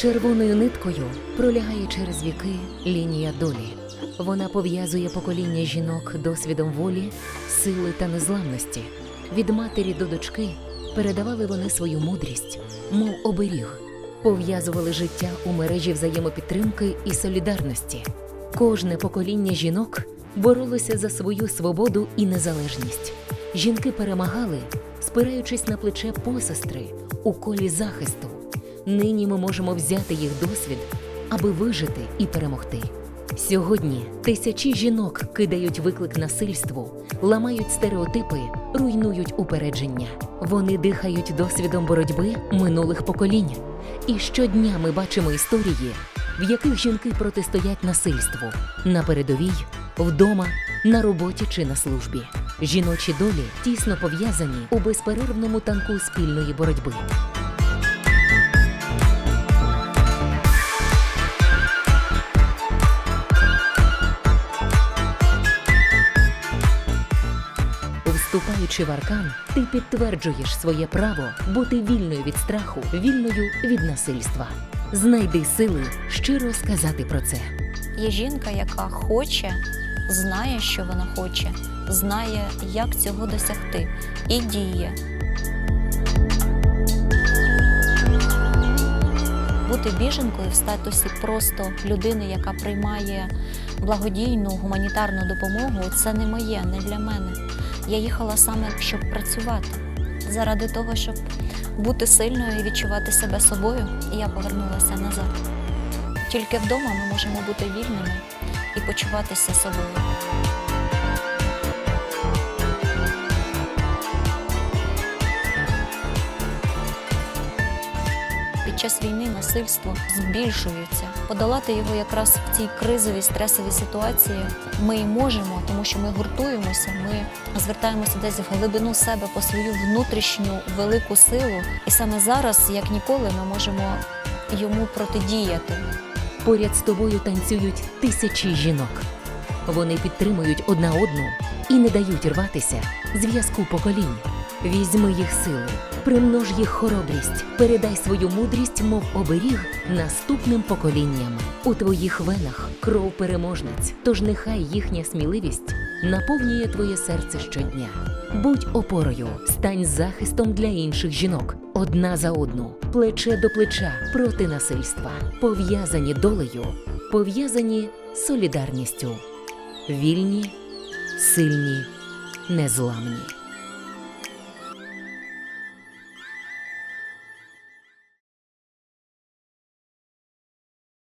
Червоною ниткою пролягає через віки лінія долі. Вона пов'язує покоління жінок досвідом волі, сили та незламності. Від матері до дочки передавали вони свою мудрість, мов оберіг, пов'язували життя у мережі взаємопідтримки і солідарності. Кожне покоління жінок боролося за свою свободу і незалежність. Жінки перемагали, спираючись на плече посестри у колі захисту. Нині ми можемо взяти їх досвід, аби вижити і перемогти. Сьогодні тисячі жінок кидають виклик насильству, ламають стереотипи, руйнують упередження. Вони дихають досвідом боротьби минулих поколінь. І щодня ми бачимо історії, в яких жінки протистоять насильству на передовій, вдома, на роботі чи на службі. Жіночі долі тісно пов'язані у безперервному танку спільної боротьби. Вступаючи в аркан, ти підтверджуєш своє право бути вільною від страху, вільною від насильства. Знайди сили щиро сказати про це. Є жінка, яка хоче, знає, що вона хоче, знає, як цього досягти, і діє. Бути біженкою в статусі просто людини, яка приймає благодійну гуманітарну допомогу, це не моє, не для мене. Я їхала саме, щоб працювати заради того, щоб бути сильною і відчувати себе собою, і я повернулася назад. Тільки вдома ми можемо бути вільними і почуватися собою. Час війни насильство збільшується. Подолати його якраз в цій кризовій стресовій ситуації ми і можемо, тому що ми гуртуємося, ми звертаємося десь в глибину себе по свою внутрішню велику силу. І саме зараз, як ніколи, ми можемо йому протидіяти. Поряд з тобою танцюють тисячі жінок. Вони підтримують одна одну і не дають рватися зв'язку поколінь. Візьми їх силу, примнож їх хоробрість, передай свою мудрість, мов оберіг наступним поколінням. У твоїх венах кров переможниць, тож нехай їхня сміливість наповнює твоє серце щодня. Будь опорою, стань захистом для інших жінок, одна за одну, плече до плеча проти насильства, пов'язані долею, пов'язані солідарністю, вільні, сильні, незламні.